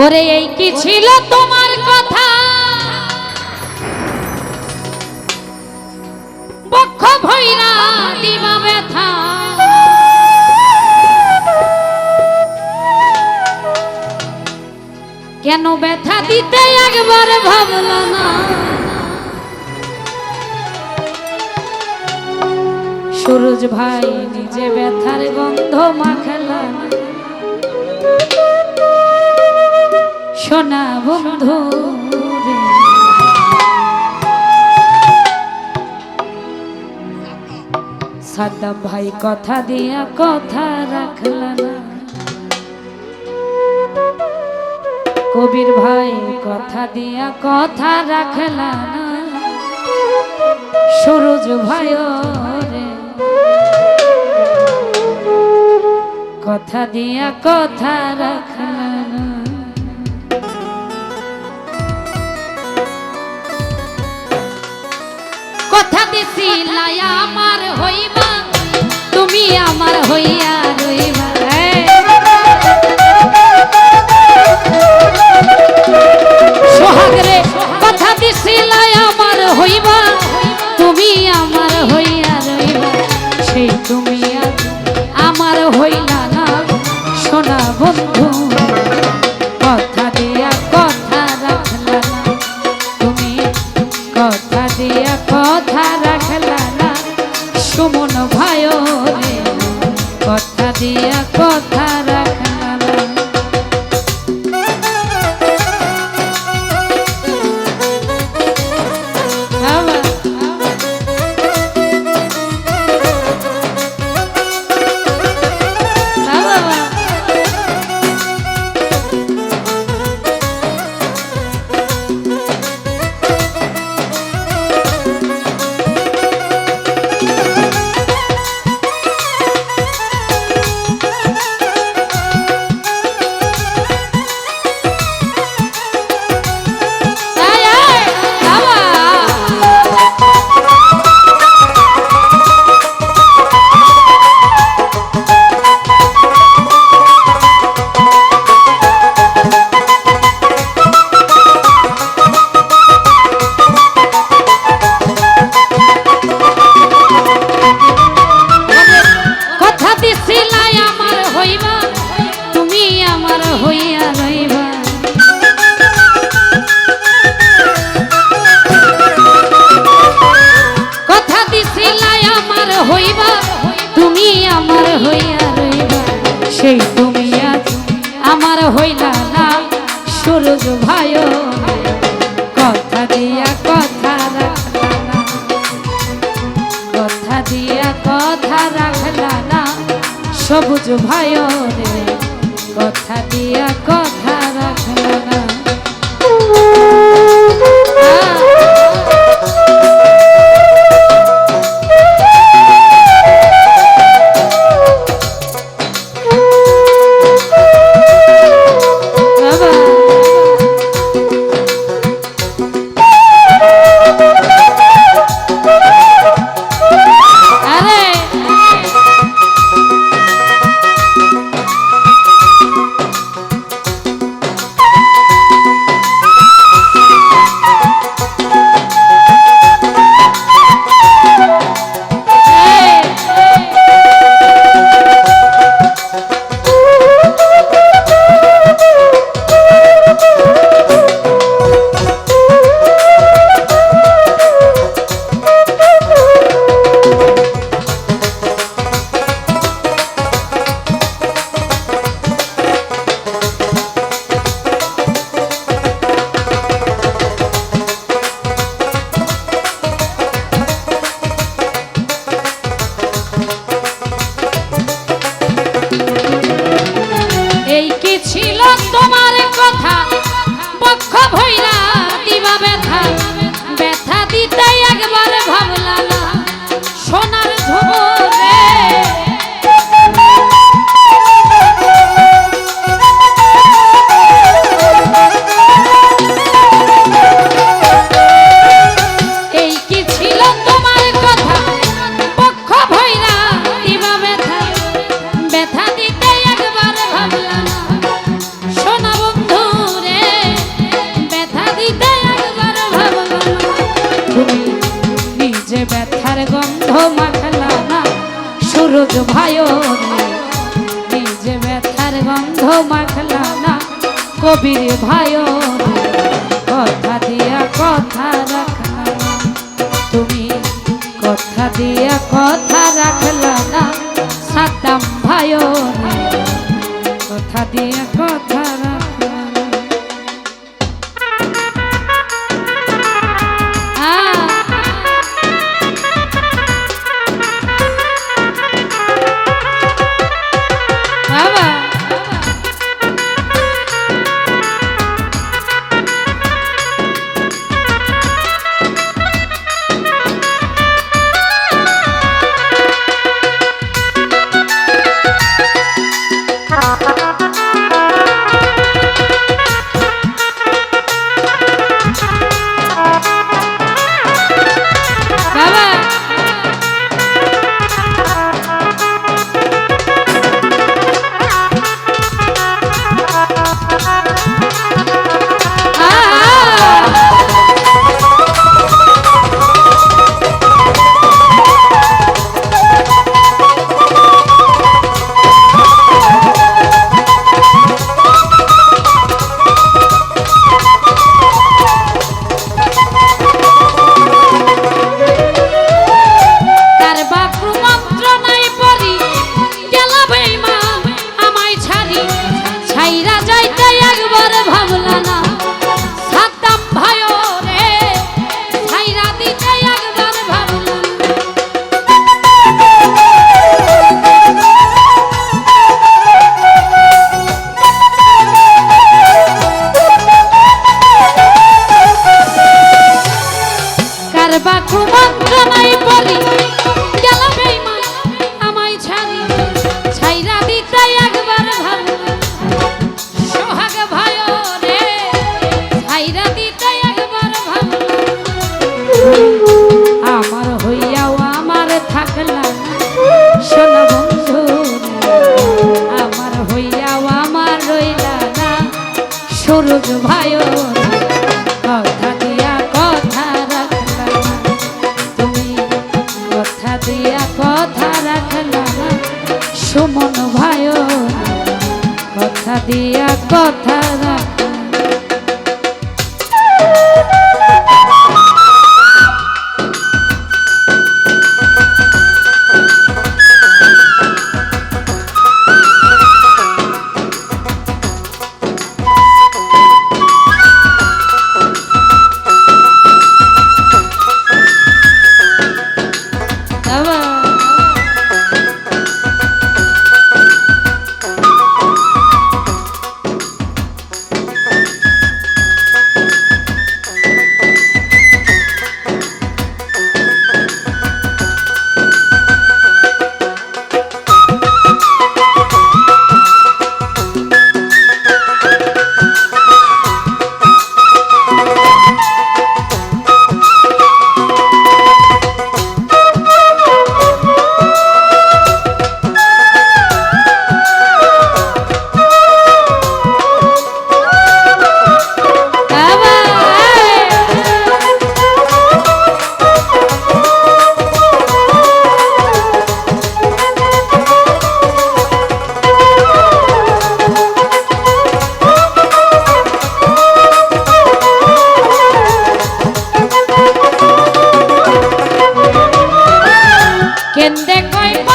ওরে, এই কি ছিল তোমার কথা? বক্ষ ভৈরা দিবা ব্যথা। কেন ব্যথা দিতে একবার ভাবল না? সুরজ ভাই, নিজে ব্যথার গন্ধ মাখলা না। সোনা বন্ধু। সাদ্দাম ভাই কথা দিয়া কথা রাখলা না কবির ভাই কথা দিয়া কথা রাখলা না সরোজ ভাই রে কথা দিয়া কথা রাখলা কথা লায়া আমার সেই তুমি আজ আমার হইলা না সূরজ ভাই, কথা দিয়া কথা কথা দিয়া কথা রাখলা না সবুজ ভাই রে, কথা দিয়া কথা রাখলা মাখলা না কবির ভাই কথা দিয়া কথা রাখলা তুমি কথা দিয়া কথা রাখলা না সাতাম ভাই কথা দিয়া কথা কথা রাখলা সুমন ভাই কথা দিয়া কথা রাখলা কেন্দে কয়